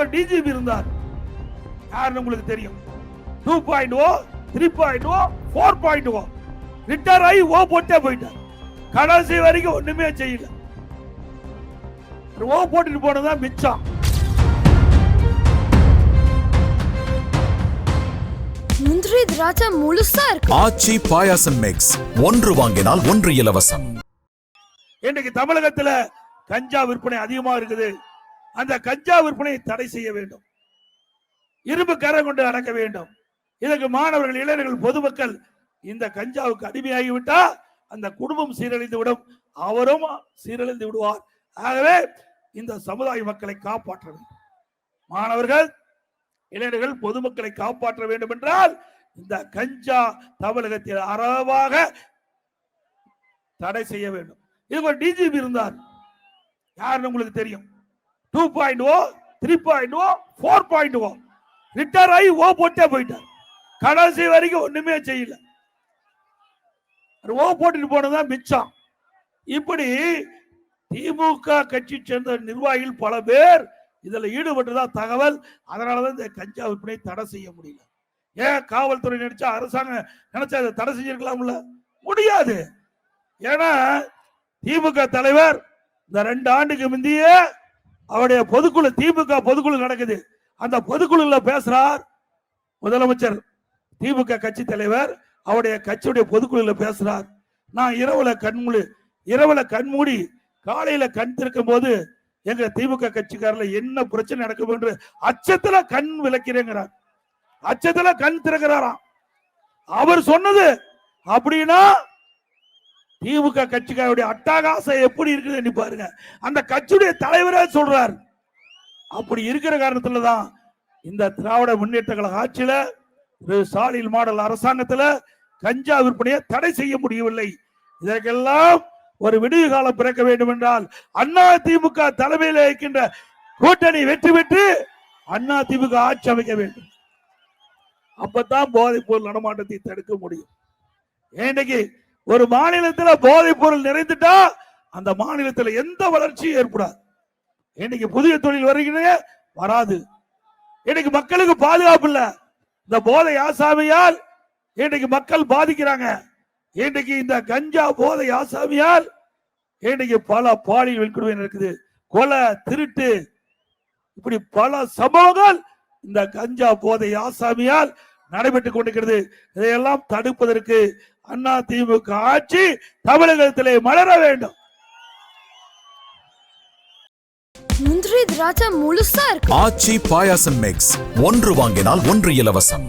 ஒரு டிஜிபி இருந்தார். யாருன்னு உங்களுக்கு தெரியும்? Two point O three point O four point O retire ஆகி ஓ போட்டே போயிட்டார். கடைசி வரைக்கும் ஒண்ணுமே செய்யல. ஓ போட்டுட்டு போனதுதான் மிச்சம். முந்திரி திராட்சை முழுசா இருக்கு. ஆச்சி பாயாசம் மிக்ஸ் ஒன்று வாங்கினால் ஒன்று இலவசம். இன்னைக்கு தமிழகத்துல கஞ்சா விற்பனை அதிகமா இருக்குது. அந்த கஞ்சா விற்பனையை தடை செய்ய வேண்டும். இரும்பு கரை கொண்டு அடக்க வேண்டும். இதற்கு மாணவர்கள் இளைஞர்கள் பொதுமக்கள் இந்த கஞ்சாவுக்கு அடிமையாகிவிட்டா அந்த குடும்பம் சீரழிந்து விடும் அவரும் சீரழிந்து விடுவார். ஆகவே இந்த சமுதாய மக்களை காப்பாற்ற வேண்டும். மாணவர்கள் இளைஞர்கள் பொதுமக்களை காப்பாற்ற வேண்டும் என்றால் இந்த கஞ்சா தமிழகத்தில் அறவாக தடை செய்ய வேண்டும். இது ஒரு டிஜிபி இருந்தார். யாருன்னு உங்களுக்கு தெரியும்? Two point O three point O four point O retire ஆகி ஓ போட்டே போயிட்டார். கடைசி வரைக்கும் ஒண்ணுமே செய்யல. ஓ போட்டுட்டு போனதான் மிச்சம். இப்படி திமுக கட்சி சேர்ந்த நிர்வாகிகள் பல பேர் இதுல ஈடுபட்டுதான் தகவல். அதனாலதான் இந்த கஞ்சா விற்பனை தடை செய்ய முடியல. ஏன் காவல்துறை நினைச்சா அரசாங்கம் நினைச்சா அதை தடை செஞ்சிருக்கலாம்ல? முடியாது. ஏன்னா திமுக தலைவர் இந்த ரெண்டு ஆண்டுக்கு முந்தையே அவருடைய பொதுக்குழு திமுக பொதுக்குழு நடக்குது. அந்த பொதுக்குழுல பேசுறார் முதலமைச்சர் திமுக கட்சி தலைவர். அவருடைய கட்சியுடைய பொதுக்குழுல பேசுறார். நான் இரவுல கண்மூடி இரவுல கண்மூடி காலையில கண் திறக்கும் போது எங்க திமுக கட்சிக்காரர்ல என்ன பிரச்சனை நடக்கும் என்று அச்சத்துல கண் விளக்கிறேங்கிறார். அச்சத்துல கண் திறக்கிறாராம். அவர் சொன்னது அப்படின்னா திமுக கட்சிக்காருடைய அட்டகாசம் எப்படி இருக்குது பாருங்க. அந்த கட்சியுடைய தலைவரே சொல்றார். அப்படி இருக்கிற காரணத்துல தான் இந்த திராவிட முன்னேற்ற கழக ஆட்சியில ஒரு ஸ்டாலின் மாடல் அரசாங்கத்துல கஞ்சா விற்பனையை தடை செய்ய முடியவில்லை. இதற்கெல்லாம் ஒரு விடுதி காலம் பிறக்க வேண்டும் என்றால் அண்ணா திமுக தலைமையில் இருக்கின்ற கூட்டணி வெற்றி பெற்று அண்ணா திமுக ஆட்சி அமைக்க வேண்டும். அப்பதான் போதைப் பொருள் நடமாட்டத்தை தடுக்க முடியும். இன்னைக்கு ஒரு மாநிலத்துல போதைப் பொருள் நிறைந்துட்டா அந்த மாநிலத்துல எந்த வளர்ச்சியும் ஏற்படாது. இன்னைக்கு புதிய தொழில் வருகிறே வராது. இன்னைக்கு மக்களுக்கு பாதுகாப்பு இல்ல. இந்த போதை ஆசாமியால் இன்னைக்கு மக்கள் பாதிக்கிறாங்க. இன்னைக்கு இந்த கஞ்சா போதை ஆசாமியால் இன்னைக்கு பல பாலியல் வன்கொடுமை இருக்குது கொலை திருட்டு இப்படி பல சம்பவங்கள் இந்த கஞ்சா போதை ஆசாமியால் நடைபெற்றுக் கொண்டிருக்கிறது. இதையெல்லாம் தடுப்பதற்கு அண்ணா திமுக ஆட்சி தமிழகத்திலே மலர வேண்டும். முந்திரி திராட்சை முழுசா இருக்கு. ஆச்சி பாயாசம் மிக்ஸ் ஒன்று வாங்கினால் ஒன்று இலவசம்.